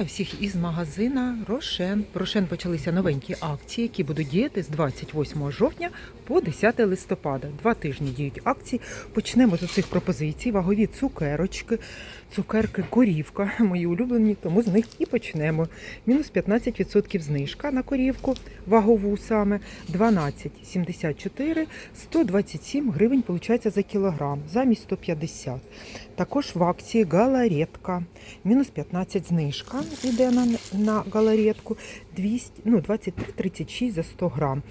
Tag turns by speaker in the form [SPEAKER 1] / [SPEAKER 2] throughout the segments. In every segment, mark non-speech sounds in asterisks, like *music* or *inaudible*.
[SPEAKER 1] Всіх із магазина Рошен. Рошен почалися новенькі акції, які будуть діяти з 28 жовтня по 10 листопада. Два тижні діють акції. Почнемо з цих пропозицій. Вагові цукерочки, цукерки корівка, мої улюблені, тому з них і почнемо. Мінус 15% знижка на корівку, вагову саме 12,74, 127 гривень виходить за кілограм, замість 150. Також в акції галаретка, мінус 15 знижка йде на, на галаретку, 200, ну, 23,36 за 100 грам.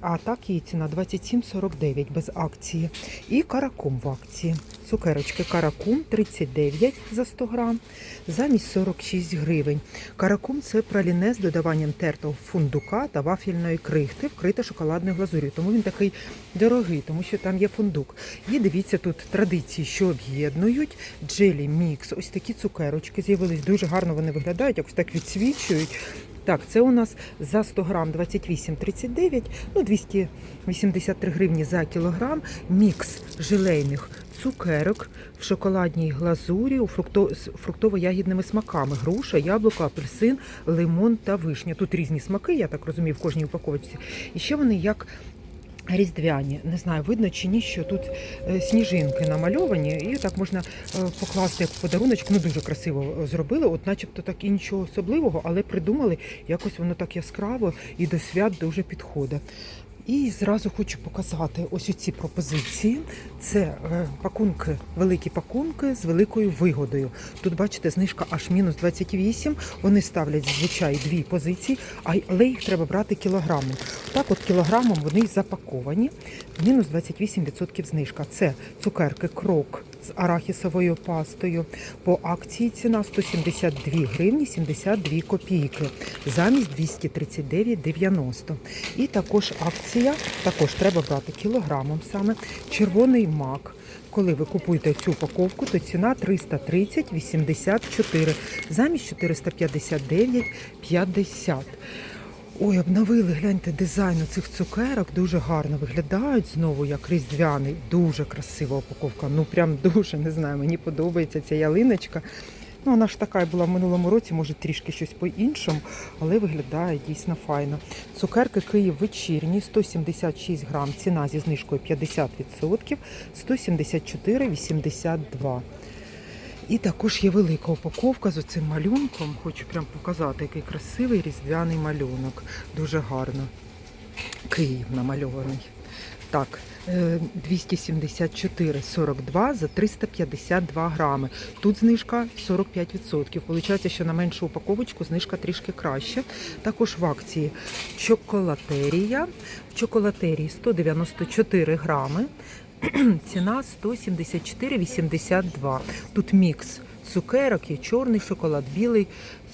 [SPEAKER 1] А так її ціна 27,49 без акції. І каракум в акції. Цукерочки каракум 39 за 100 грам, замість 46 гривень. Каракум це праліне з додаванням тертого фундука та вафельної крихти, вкрита шоколадною глазур'ю. Тому він такий дорогий, тому що там є фундук. І дивіться, тут традиції, що об'єднують. Джелі мікс. Ось такі цукерочки з'явились. Дуже гарно вони виглядають, якось так відсвічують. Так, це у нас за 100 грам 28,39, ну 283 гривні за кілограм. Мікс желейних цукерок в шоколадній глазурі у фрукто, з фруктово-ягідними смаками: груша, яблуко, апельсин, лимон та вишня. Тут різні смаки, я так розумію, в кожній упаковочці. І ще вони як різдвяні. Не знаю, видно чи ні, що тут е, сніжинки намальовані, і так можна е, покласти як подаруночок. Ну дуже красиво е, зробили. От, начебто, так і нічого особливого, але придумали якось воно так яскраво і до свят дуже підходить. І зразу хочу показати ось ці пропозиції. Це е, пакунки, великі пакунки з великою вигодою. Тут бачите, знижка аж мінус 28. Вони ставлять зазвичай дві позиції, але їх треба брати кілограмом. Так, от кілограмом вони запаковані. Мінус 28% знижка. Це цукерки крок з арахісовою пастою. По акції ціна 172 гривні 72 копійки замість 239,90. І також акція, також треба брати кілограмом саме червоний мак. Коли ви купуєте цю упаковку, то ціна 330,84 замість 459,50. Ой, обновили, гляньте, дизайн цих цукерок дуже гарно виглядають знову як різдвяний. Дуже красива упаковка. Ну прям *laughs* дуже не знаю. Мені подобається ця ялиночка. Ну, вона ж така була в минулому році, може трішки щось по-іншому, але виглядає дійсно файно. Цукерки Київ вечірні, 176 грам, ціна зі знижкою 50%, 174,82. І також є велика упаковка з оцим малюнком. Хочу прям показати, який красивий різдвяний малюнок. Дуже гарно. Київ намальований. Так, е, 274,42 за 352 грами. Тут знижка 45%. Получається, що на меншу упаковочку знижка трішки краще. Також в акції чоколатерія. В чоколатерії 194 грами. *clears throat* Ціна 174,82. Тут мікс цукерок, є чорний шоколад, білий,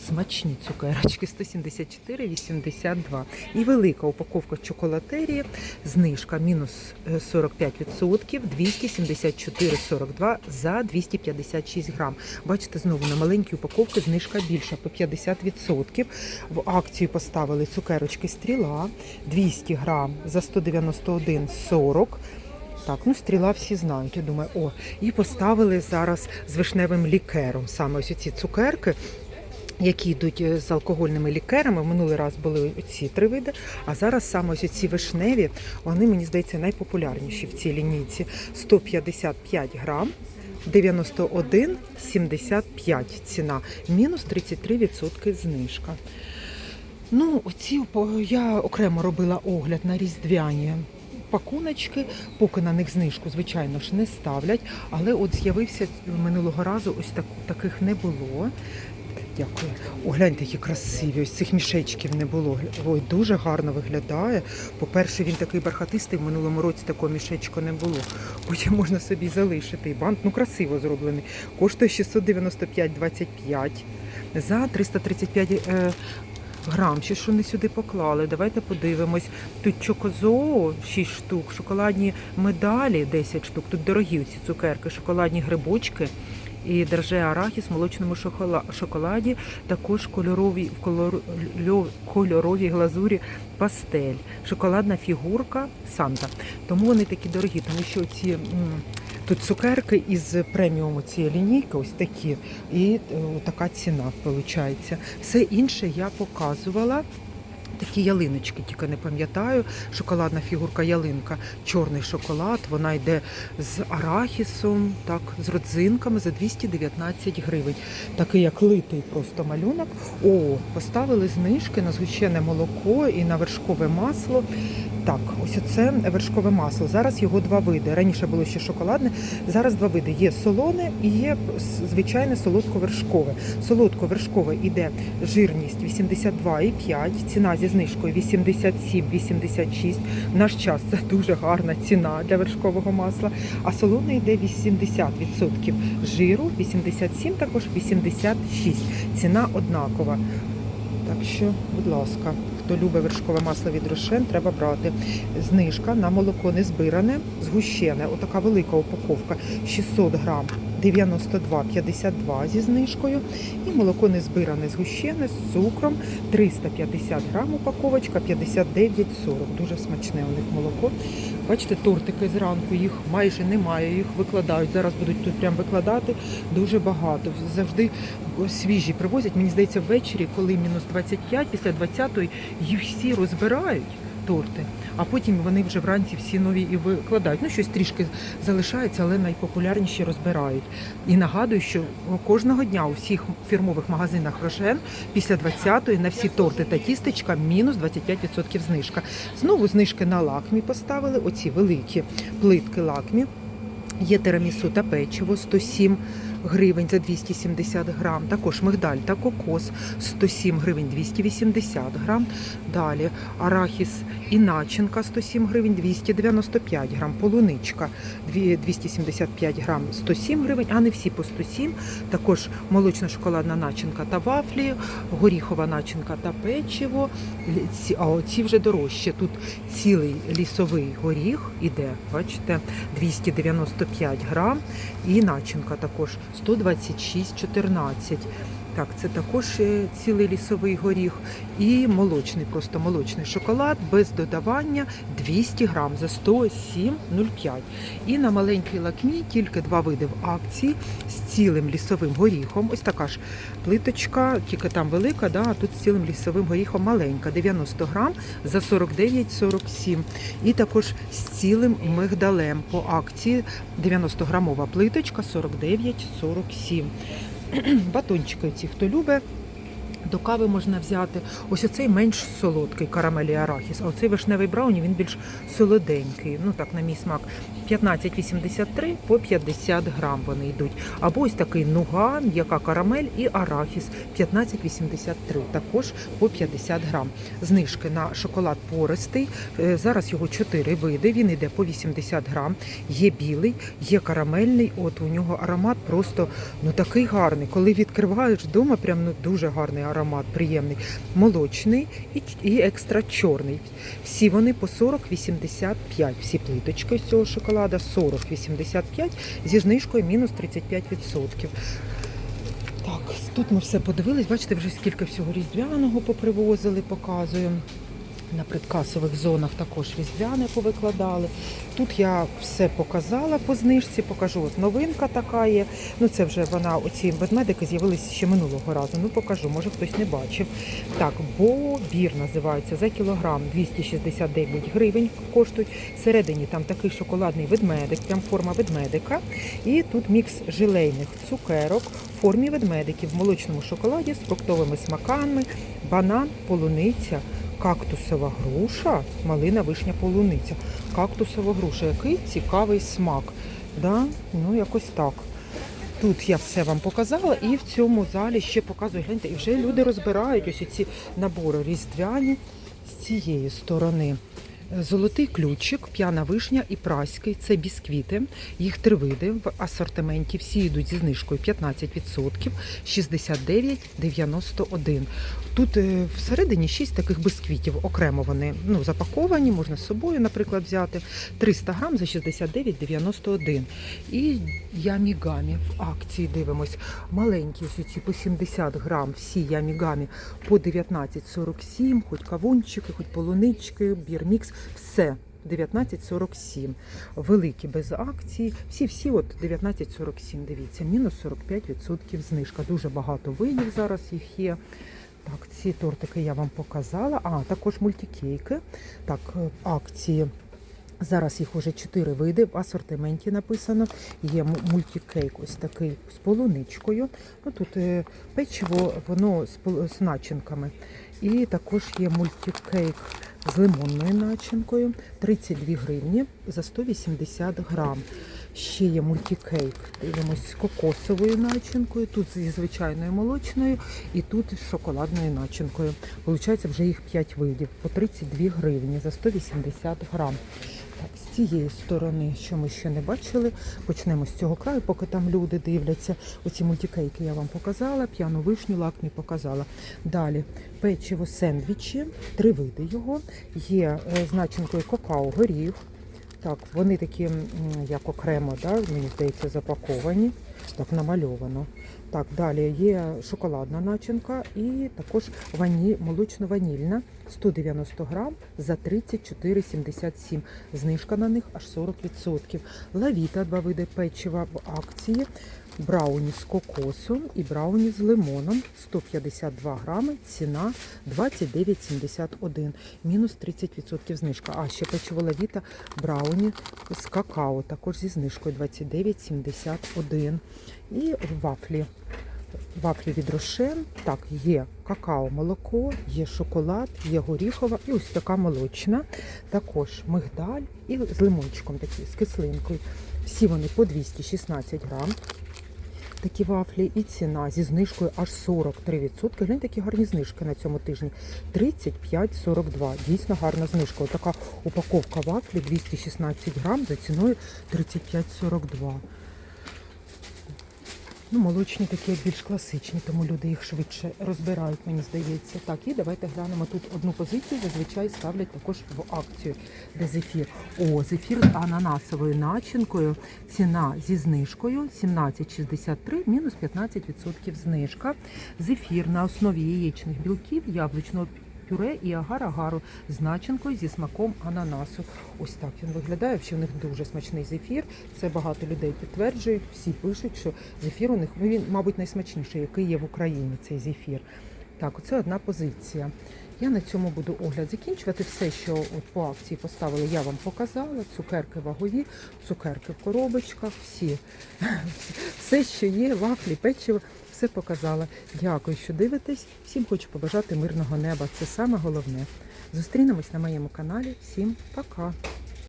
[SPEAKER 1] смачні цукерочки 174,82. І велика упаковка чоколатерії, знижка мінус е, 45%, 274,42 за 256 грам. Бачите, знову на маленькі упаковки знижка більша по 50%. В акцію поставили цукерочки стріла 200 грам за 191,40. Так, ну стріла всі знають. Думаю, о, і поставили зараз з вишневим лікером. Саме ось ці цукерки. Які йдуть е, з алкогольними лікерами. Минулий раз були ці три види, а зараз саме ось ці вишневі, вони, мені здається, найпопулярніші в цій лінійці. 155 грам, 91,75 ціна, мінус 33% знижка. Ну, оці я окремо робила огляд на різдвяні пакуночки, поки на них знижку, звичайно ж, не ставлять. Але от з'явився минулого разу, ось так, таких не було. Дякую. О, гляньте, які красиві. Ось цих мішечків не було. Ой, дуже гарно виглядає. По-перше, він такий бархатистий, в минулому році такого мішечка не було. Потім можна собі залишити. І бант, ну красиво зроблений. Коштує 695,25 за 335 е, грам. Чи що не сюди поклали? Давайте подивимось. Тут чокозоо 6 штук, шоколадні медалі 10 штук. Тут дорогі ці цукерки, шоколадні грибочки. І драже арахіс в молочному шоколаді, також кольорові, в льо- кольоровій глазурі пастель, шоколадна фігурка Санта. Тому вони такі дорогі, тому що ці Тут цукерки із преміуму цієї лінійки, ось такі. І е, така ціна виходить. Все інше я показувала. Такі ялиночки, тільки не пам'ятаю. Шоколадна фігурка ялинка, чорний шоколад. Вона йде з арахісом, так, з родзинками за 219 гривень. Такий як литий просто малюнок. О, поставили знижки на згущене молоко і на вершкове масло. Так, ось це вершкове масло. Зараз його два види. Раніше було ще шоколадне, зараз два види. Є солоне і є звичайне солодко-вершкове. Солодко-вершкове іде жирність 82,5, ціна зі знижкою 87,86. В наш час це дуже гарна ціна для вершкового масла. А солоне йде 80% жиру, 87 також 86. Ціна однакова. Так що, будь ласка, хто любить вершкове масло від Рошен, треба брати. Знижка на молоко не збиране, згущене. Отака велика упаковка 600 грам. 92,52 зі знижкою і молоко не збиране згущене з цукром 350 грам упаковочка 59,40. Дуже смачне у них молоко. Бачите, тортики зранку їх майже немає, їх викладають. Зараз будуть тут прям викладати дуже багато. Завжди свіжі привозять. Мені здається, ввечері, коли мінус 25, після 20-ї їх всі розбирають. Торти, а потім вони вже вранці всі нові і викладають. Ну, щось трішки залишається, але найпопулярніші розбирають. І нагадую, що кожного дня у всіх фірмових магазинах Рошен після 20-ї на всі торти та тістечка мінус 25% знижка. Знову знижки на лакмі поставили. Оці великі плитки лакмі. Є тирамісу та печиво 107 гривень за 270 грам. Також мигдаль та кокос 107 гривень 280 грам. Далі арахіс і начинка 107 гривень 295 грам. Полуничка 275 грам 107 гривень, а не всі по 107. Також молочно-шоколадна начинка та вафлі, горіхова начинка та печиво. А оці вже дорожче. Тут цілий лісовий горіх іде, бачите, 295 грам. І начинка також 126,14. Так, це також е, цілий лісовий горіх. І молочний, просто молочний шоколад без додавання 200 грам за 107,05. І на маленькій лакмі тільки два види в акції з цілим лісовим горіхом. Ось така ж плиточка, тільки там велика, да, а тут з цілим лісовим горіхом маленька, 90 грам за 49,47. І також з цілим мигдалем по акції 90-грамова плиточка 49,47. *clears throat* Батончики ці, хто любить. До кави можна взяти. Ось оцей менш солодкий карамель і арахіс, а оцей вишневий брауні він більш солоденький. Ну так, на мій смак. 15,83 по 50 грам вони йдуть. Або ось такий нуга, м'яка карамель і арахіс 15,83, також по 50 грам. Знижки на шоколад пористий. Е, Зараз його 4 види. Він йде по 80 грам. Є білий, є карамельний. От у нього аромат просто ну такий гарний. Коли відкриваєш вдома, прям ну дуже гарний аромат, приємний. Молочний і, і екстра чорний. Всі вони по 40,85. Всі плиточки з цього шоколада 40,85 зі знижкою мінус 35%. Так, тут ми все подивились. Бачите, вже скільки всього різдвяного попривозили, показуємо. На предкасових зонах також різдвяне повикладали. Тут я все показала по знижці, покажу. От новинка така є. Ну це вже вона, оці ведмедики з'явилися ще минулого разу. Ну покажу, може хтось не бачив. Так, бобір називається за кілограм 269 гривень коштують. Всередині там такий шоколадний ведмедик, прям форма ведмедика. І тут мікс жилейних цукерок в формі ведмедиків в молочному шоколаді з фруктовими смаками, банан, полуниця кактусова груша, малина, вишня, полуниця. Кактусова груша. Який цікавий смак. Да? Ну, якось так. Тут я все вам показала, і в цьому залі ще показую. Гляньте, і вже люди розбирають ось ці набори різдвяні з цієї сторони. Золотий ключик, п'яна вишня і праський це бісквіти. Їх три види в асортименті. Всі йдуть зі знижкою 15%, 69,91. Тут е, всередині 6 таких бісквітів. Окремо вони ну, запаковані, можна з собою, наприклад, взяти. 300 грам за 69,91. І ямігамі в акції дивимось. Маленькі ці по 70 грам, всі ямігамі по 19,47, хоч кавунчики, хоч полунички, бірмікс, все 19,47. Великі без акції. Всі-всі от 19,47, дивіться, мінус 45% знижка. Дуже багато видів зараз їх є. Так, ці тортики я вам показала. А, також мультикейки. Так, е, акції. Зараз їх уже 4 види. В асортименті написано. Є мультикейк ось такий з полуничкою. Ну, тут е, печиво, воно з начинками. І також є мультикейк з лимонною начинкою. 32 гривні за 180 грам. Ще є мультикейк, дивимось з кокосовою начинкою, тут зі звичайною молочною і тут з шоколадною начинкою. Получається вже їх 5 видів по 32 гривні за 180 грам. Так, з цієї сторони, що ми ще не бачили, почнемо з цього краю, поки там люди дивляться. Оці мультикейки я вам показала, п'яну вишню, лакмі показала. Далі печиво сендвічі, три види його. Є е, значенкою какао горіх. Так, вони такі, як окремо, да, мені здається, запаковані. Так, намальовано. Так, далі є шоколадна начинка і також вані, молочно-ванільна 190 грам за 34,77. Знижка на них аж 40%. Лавіта, два види печива в акції. Брауні з кокосом і брауні з лимоном 152 грами, ціна 29,71, мінус 30% знижка. А ще печиво лавіта брауні з какао, також зі знижкою 29,71. І вафлі. Вафлі від Рошен. Так, є какао, молоко, є шоколад, є горіхова і ось така молочна. Також мигдаль і з лимончиком такі, з кислинкою. Всі вони по 216 грам. Такі вафлі і ціна зі знижкою аж 43%. Глянь, такі гарні знижки на цьому тижні. 35,42. Дійсно гарна знижка. Отака упаковка вафлі 216 грам за ціною 35,42. Ну, молочні такі більш класичні, тому люди їх швидше розбирають, мені здається. Так, і давайте глянемо тут одну позицію. Зазвичай ставлять також в акцію, де зефір. О, зефір з ананасовою начинкою. Ціна зі знижкою 17,63, мінус 15% знижка. Зефір на основі яєчних білків, яблучного пюре і агар-агару з начинкою зі смаком ананасу. Ось так він виглядає. Ще в них дуже смачний зефір. Це багато людей підтверджує. Всі пишуть, що зефір у них ну, він, мабуть, найсмачніший, який є в Україні. Цей зефір. Так, оце одна позиція. Я на цьому буду огляд закінчувати. Все, що от по акції поставили, я вам показала. Цукерки вагові, цукерки в коробочках, всі. *laughs* Все, що є, вафлі, печиво, все показала. Дякую, що дивитесь. Всім хочу побажати мирного неба. Це саме головне. Зустрінемось на моєму каналі. Всім пока!